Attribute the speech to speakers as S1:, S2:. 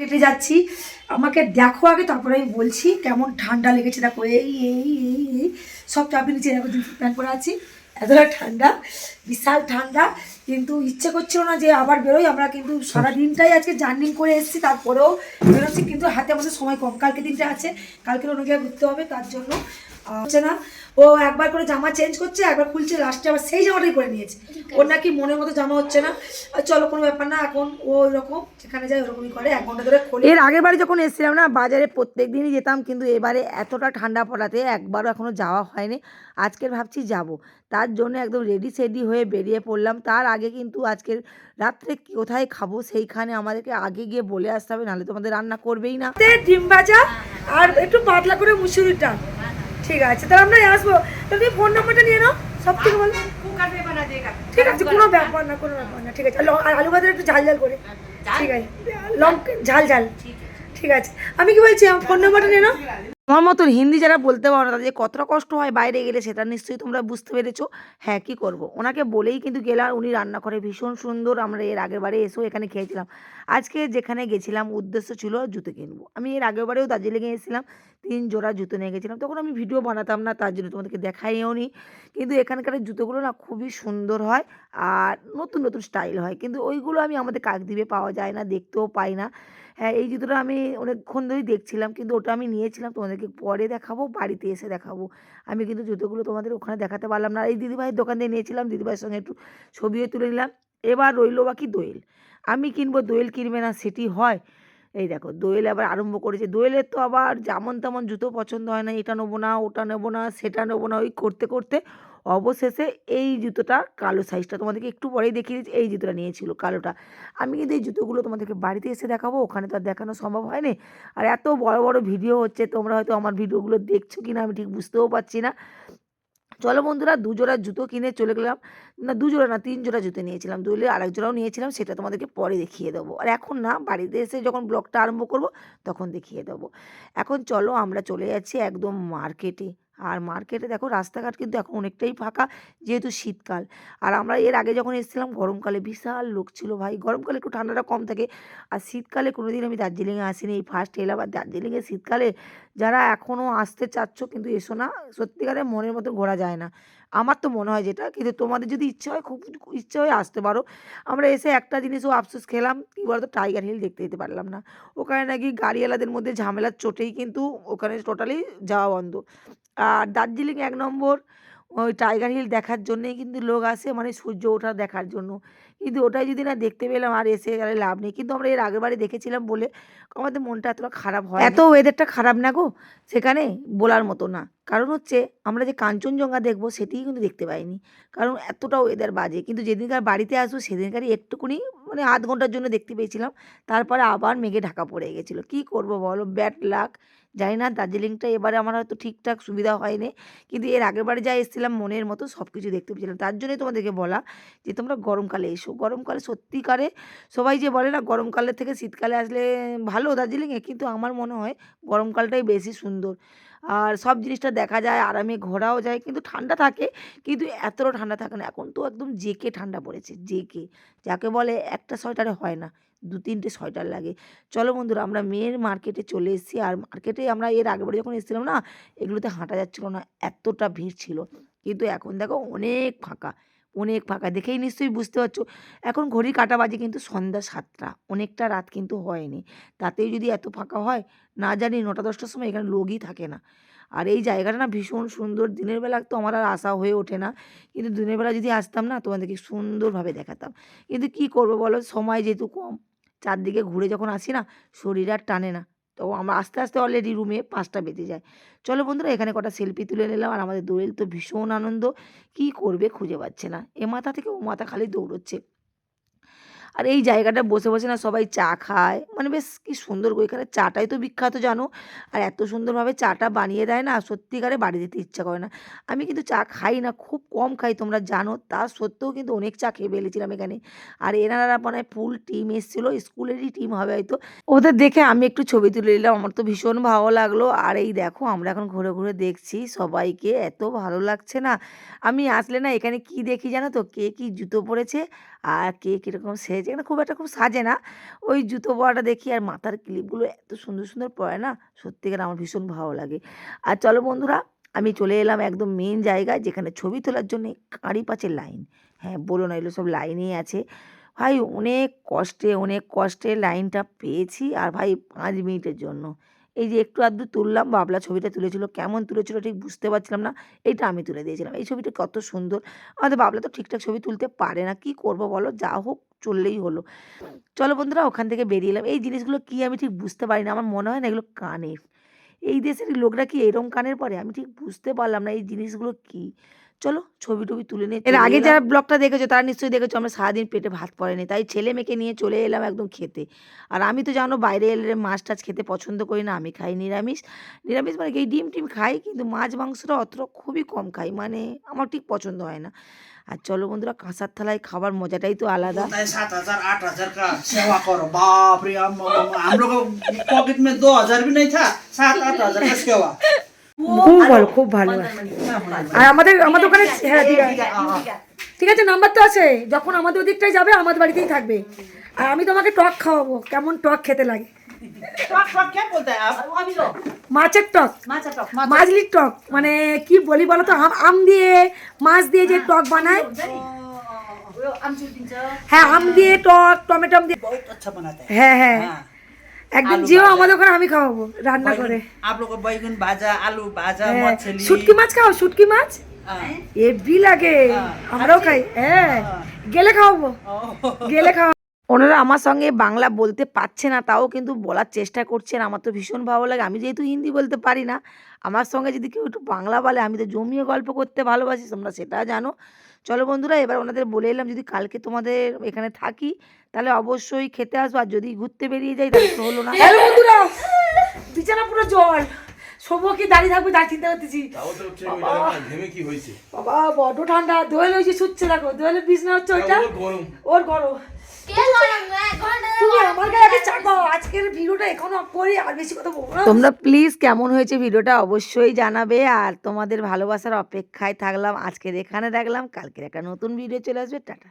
S1: কেটে যাচ্ছি। আমাকে দেখো আগে, তারপরে আমি বলছি কেমন ঠান্ডা লেগেছে। দেখো, এই এই এই এই। সব চাপি নিচে, দেখো দুটো প্যান্ট পরে আছি। এতটা ঠান্ডা, বিশাল ঠান্ডা। কিন্তু ইচ্ছে করছিল না যে আবার বেরোই। আমরা কিন্তু সারা দিনটাই আজকে জার্নি করে এসেছি তারপরেও বেরোচ্ছি। কিন্তু হাতে আমাদের সময় কম। কালকে দিনটা আছে কালকে অন্য জায়গায় ঘুরতে হবে তার জন্য হচ্ছে না। ও একবার করে জামা চেঞ্জ করছে একবার খুলছে লাস্টে আবার সেই জামাটাই করে নিয়েছে। ওর নাকি মনের মতো জামা হচ্ছে না। আর চলো কোনো ব্যাপার না এখন ও ওইরকম যেখানে যায় ওরকমই করে। এক ঘণ্টা ধরে খোলে।
S2: এর আগের বারে যখন এসেছিলাম না বাজারে প্রত্যেক দিনই যেতাম কিন্তু এবারে এতটা ঠান্ডা পড়াতে একবারও এখনও যাওয়া হয়নি। আজকের ভাবছি যাব। তার জন্য একদম রেডি সেডি হয়ে বেরিয়ে পড়লাম। তার আগে কিন্তু আজকের রাত্রে কোথায় খাব সেইখানে আমাদেরকে আগে গিয়ে বলে আসতে হবে নাহলে তোমাদের রান্না করবেই না।
S1: ডিম ভাজা আর একটু পাতলা করে মুসুরিটা। ঠিক আছে তাহলে আমরা আসব। তাহলে তুমি ফোন নাম্বারটা নিয়ে নাও সব থেকে ভালো ঠিক আছে কোনো ব্যাপার না কোনো ব্যাপার না ঠিক আছে। আর আলু ভাজা একটু ঝাল ঝাল করে। ঠিক আছে লঙ্কা ঝাল ঝাল। ঠিক আছে। আমি কি বলছি ফোন নাম্বারটা নিয়ে নাও।
S2: আমার মতন হিন্দি যারা বলতে পারো না, তাদের কতটা কষ্ট হয় বাইরে গেলে সেটা নিশ্চয়ই তোমরা বুঝতে পেরেছ। হ্যাঁ কী করব? ওনাকে বলেই কিন্তু গেলাম, উনি রান্না করে ভীষণ সুন্দর, আমরা এর আগের বারে এসেও এখানে খেয়েছিলাম। আজকে যেখানে গেছিলাম, উদ্দেশ্য ছিল জুতো কিনবো। আমি এর আগের বারেও দার্জিলিংয়ে এসেছিলাম তিন জোড়া জুতো নিয়ে গেছিলাম। তখন আমি ভিডিও বানাতাম না, তার জন্য তোমাদেরকে দেখাইও নি। কিন্তু এখানকার জুতোগুলো না খুবই সুন্দর হয় আর নতুন নতুন স্টাইল হয়। কিন্তু ওইগুলো আমি আমাদের কাকদ্বীপে পাওয়া যায় না, দেখতেও পাই না। হ্যাঁ এই জুতোটা আমি অনেকক্ষণ ধরেই দেখছিলাম, কিন্তু ওটা আমি নিয়েছিলাম, তোমাদেরকে পরে দেখাবো, বাড়িতে এসে দেখাবো। আমি কিন্তু জুতোগুলো তোমাদের ওখানে দেখাতে পারলাম না। এই দিদিভাইয়ের দোকান দিয়ে নিয়েছিলাম, দিদিভাইয়ের সঙ্গে একটু ছবিও তুলে নিলাম। এবার রইল বাকি দোয়েল। আমি কিনবো দোয়েল কিনবে না সেটি হয়। এই দেখো, দোয়েল আবার আরম্ভ করেছে। দোয়েলের তো আবার যেমন তেমন জুতো পছন্দ হয় না, এটা নেব না, ওটা নেব না, সেটা নেব না, ওই করতে করতে অবশেষে এই জুতোটা কালো সাইজটা তোমাদেরকে একটু পরেই দেখিয়ে দিচ্ছি। এই জুতোটা নিয়েছিল কালোটা। আমি কিন্তু এই জুতোগুলো তোমাদেরকে বাড়িতে এসে দেখাবো, ওখানে তো আর দেখানো সম্ভব হয়নি। আর এত বড় বড় ভিডিও হচ্ছে, তোমরা হয়তো আমার ভিডিওগুলো দেখছ কি না আমি ঠিক বুঝতেও পারছি না। চলো বন্ধুরা, দু জোড়া জুতো কিনে চলে গেলাম। না, দু জোড়া না, তিন জোড়া জুতো নিয়েছিলাম। দুলে আরেক জোড়াও নিয়েছিলাম, সেটা তোমাদেরকে পরে দেখিয়ে দেবো। আর এখন না, বাড়িতে এসে যখন ব্লগটা আরম্ভ করব, তখন দেখিয়ে দেবো। এখন চলো আমরা চলে যাচ্ছি একদম মার্কেটে আর মার্কেটে দেখো রাস্তাঘাট কিন্তু এখন অনেকটাই ফাঁকা যেহেতু শীতকাল। আর আমরা এর আগে যখন এসেছিলাম, গরমকালে বিশাল লোক ছিল ভাই। গরমকালে একটু ঠান্ডাটা কম থাকে। আর শীতকালে কোনো দিন আমি দার্জিলিংয়ে আসিনি। এই ফার্স্ট এলাম আর দার্জিলিংয়ে শীতকালে যারা এখনও আসতে চাচ্ছ কিন্তু এসো না। সত্যিকারে মনের মতো ঘোরা যায় না। আমার তো মনে হয় যেটা, কিন্তু তোমাদের যদি ইচ্ছা হয়, খুব ইচ্ছে হয় আসতে পারো। আমরা এসে একটা জিনিসও আফসোস খেলাম, কী বলতো টাইগার হিল দেখতে যেতে পারলাম না। ওখানে নাকি গাড়িওয়ালাদের মধ্যে ঝামেলার চোটেই কিন্তু ওখানে টোটালি যাওয়া বন্ধ। আর দার্জিলিং এক নম্বর, ওই টাইগার হিল দেখার জন্যেই কিন্তু লোক আসে মানে সূর্য ওঠা দেখার জন্য। কিন্তু ওটাই যদি না দেখতে পেলাম আর এসে গেলে লাভ নেই। কিন্তু আমরা এর আগের বারে দেখেছিলাম বলে আমাদের মনটা এতটা খারাপ হয় এত ওয়েদারটা খারাপ না গো, সেখানে বলার মতো না। কারণ হচ্ছে আমরা যে কাঞ্চনজঙ্ঘা দেখব সেটিই কিন্তু দেখতে পাইনি। কারণ এতটা ওয়েদার বাজে। কিন্তু যেদিনকার বাড়িতে আসব সেদিনকারই একটুকুনি মানে আধ ঘণ্টার জন্য দেখতে পেয়েছিলাম। তারপরে আবার মেঘে ঢাকা পড়ে গেছিল। কী করব বলো? ব্যাড লাক জানি না, দার্জিলিংটা এবারে আমার হয়তো ঠিকঠাক সুবিধা হয়নি। কিন্তু এর আগের বারে যা এসেছিলাম মনের মতো সব কিছু দেখতে পেয়েছিলাম। তার জন্যই তোমাদেরকে বলা যে তোমরা গরমকালে এসো। গরমকালে সত্যিকারে সবাই যে বলে না, গরমকালের থেকে শীতকালে আসলে ভালো দার্জিলিংয়ে, কিন্তু আমার মনে হয় গরমকালটাই বেশি সুন্দর। আর সব জিনিসটা দেখা যায়, আরামে ঘোরাও যায়, কিন্তু ঠান্ডা থাকে, কিন্তু এতটা ঠান্ডা থাকে না। এখন তো একদম জেকে ঠান্ডা পড়েছে, জেকে। যাকে বলে একটা সোয়েটারে হয় না, দু তিনটে সোয়েটার লাগে। চলো বন্ধুরা, আমরা মেয়ের মার্কেটে চলে এসেছি, আর মার্কেটে আমরা এর আগেবারে যখন এসেছিলাম না, এগুলোতে হাঁটা যাচ্ছিল না, এতটা ভিড় ছিল। কিন্তু এখন দেখো অনেক ফাঁকা। অনেক ফাঁকা। দেখেই নিশ্চয়ই বুঝতে পারছ। এখন ঘড়ি কাটা বাজে কিন্তু সন্ধ্যা সাতটা। অনেকটা রাত কিন্তু হয়নি। তাতেই যদি এত ফাঁকা হয়, না জানি নটা, দশটার সময় এখানে লোকই থাকে না। আর এই জায়গাটা না ভীষণ সুন্দর। দিনের বেলা তো আমার আর আসা হয়ে ওঠে না। কিন্তু দিনের বেলা যদি আসতাম না, তোমাদেরকে সুন্দরভাবে দেখাতাম। কিন্তু কি করব বলো? সময় যেহেতু কম। চারদিকে ঘুরে যখন আসি না, শরীর আর টানে না। তো আমরা আস্তে আস্তে অলরেডি রুমে পাঁচটা বেঁধে যায়। চলো বন্ধুরা, এখানে কটা সেলফি তুলে নিলাম আর আমাদের দোয়েল তো ভীষণ আনন্দ। কি করবে খুঁজে পাচ্ছে না। এ মাথা থেকে ও মাথা খালি দৌড়চ্ছে। আর এই জায়গাটা বসে বসে না সবাই চা খায়। মানে বেশ কি সুন্দর এখানে চাটাই তো বিখ্যাত জানো। আর এত সুন্দরভাবে চাটা বানিয়ে দেয় না, সত্যিকারে বাড়ি যেতে ইচ্ছা করে না। আমি কিন্তু চা খাই না, খুব কম খাই, তোমরা জানো। তা সত্ত্বেও কিন্তু অনেক চা খেয়ে ফেলেছিলাম এখানে। আর এনারা মানে ফুল টিম এসেছিল, স্কুলেরই টিম হবে হয়তো। ওদের দেখে আমি একটু ছবি তুলে নিলাম, আমার তো ভীষণ ভালো লাগল। আর এই দেখো, আমরা এখন ঘুরে ঘুরে দেখছি সবাইকে, এত ভালো লাগছে না। আমি আসলে না এখানে কি দেখি জানো তো? কে কি জুতো পরেছে, আর কে কীরকম সেজে খেয়েছে এখানে খুব একটা খুব সাজে না। ওই জুতো পরাটা দেখি আর মাথার ক্লিপগুলো এত সুন্দর সুন্দর পরে না, সত্যিকার আমার ভীষণ ভালো লাগে। আর চলো বন্ধুরা, আমি চলে এলাম একদম মেন জায়গায় যেখানে ছবি তোলার জন্য কাঁড়ি পাচের লাইন হ্যাঁ বলো না, এগুলো সব লাইনেই আছে। ভাই, অনেক কষ্টে অনেক কষ্টে লাইনটা পেয়েছি আর ভাই পাঁচ মিনিটের জন্য। এই যে একটু আধটু তুললাম, বাবলা ছবিটা তুলেছিল, কেমন তুলেছিল ঠিক বুঝতে পারছিলাম না, এইটা আমি তুলে দিয়েছিলাম। এই ছবিটা কত সুন্দর। আমাদের বাবলা তো ঠিকঠাক ছবি তুলতে পারে না, কি করব বলো? যা হোক চললেই হলো। চলো বন্ধুরা, ওখান থেকে বেরিয়ে এলাম। এই জিনিসগুলো কি আমি ঠিক বুঝতে পারি না, আমার মনে হয় না এগুলো কানের। এই দেশের লোকরা কি এরম কানের পরে? আমি ঠিক বুঝতে পারলাম না এই জিনিসগুলো কি। চলো ছবি টবি তুলে নিয়ে এর আগে যারা ব্লগটা দেখেছ তারা নিশ্চয়ই দেখেছ আমরা সারাদিন পেটে ভাত পড়েনি। তাই ছেলে মেয়েকে নিয়ে চলে এলাম একদম খেতে। আর আমি তো জানো বাইরে এলে মাছ টাছ খেতে পছন্দ করি না আমি খাই নিরামিষ। নিরামিষ মানে এই ডিম টিম খাই কিন্তু মাছ মাংসটা অতটা খুবই কম খাই মানে আমার ঠিক পছন্দ হয় না। আর চলো বন্ধুরা কাঁসার থালায় খাবার মজাটাই তো আলাদা।
S3: সাত হাজার আট হাজার সেবা করো বাপরে দু হাজার
S1: খুব ভালো খুব ভালো। হ্যাঁ, আর আমাদের আমাদের ওখানে হ্যাঁ ঠিক আছে নাম্বার তো আছে। যখন আমাদের ওদিকটাই যাবে আমাদের বাড়িতেই থাকবে। আর আমি তোমাকে টক খাওয়াবো কেমন টক খেতে লাগে। মাছের টক। মাছলির টক মানে কি বলি বলো তো আম দিয়ে মাছ দিয়ে যে টক বানায়। হ্যাঁ আম দিয়ে টক টমেটো দিয়ে। হ্যাঁ। হ্যাঁ। একদিন
S3: জিও
S1: আমাদের ওখানে আমি খাওয়াবো রান্না করে।
S3: বাইগুন ভাজা আলু ভাজা
S1: হ্যাঁ। শুটকি মাছ খাও শুটকি মাছ? লাগে। আমরাও খাই। হ্যাঁ।, হ্যাঁ। গেলে খাওয়াবো। গেলে খাওয়া
S2: ওনারা আমার সঙ্গে বাংলা বলতে পারছে না তাও কিন্তু বলার চেষ্টা করছেন আমার তো ভীষণ ভালো লাগে। আমি যেহেতু হিন্দি বলতে পারি না আমার সঙ্গে যদি কেউ একটু বাংলা বলে আমি তো জমিয়ে গল্প করতে ভালোবাসি তোমরা সেটা জানো। চলো বন্ধুরা এবার ওনাদের বলে এলাম যদি কালকে তোমাদের এখানে থাকি তাহলে অবশ্যই খেতে আসব। আর যদি ঘুরতে বেরিয়ে যাই তাহলে তো হলো না।
S1: হ্যালো বন্ধুরা বিছানা পুরো জল। শোবো কি দাঁড়িয়ে থাকবে তার চিন্তা করতেছি। বাবা। বড্ড ঠান্ডা। দোয়েল হয়েছে সুচ্ছে শুচ্ছে দেখো দোয়েলের বিছনা হচ্ছে ওইটা।
S4: ওর গরম
S1: ওর গরম তুমি আমার গায়ে আগে চাপাও আজকের ভিডিওটা এখনও আর বেশি কথা বলব না।
S2: তোমরা প্লিজ কেমন হয়েছে ভিডিওটা অবশ্যই জানাবে আর তোমাদের ভালোবাসার অপেক্ষায় থাকলাম। আজকের এখানে দেখলাম কালকের একটা নতুন ভিডিও চলে আসবে। টাটা।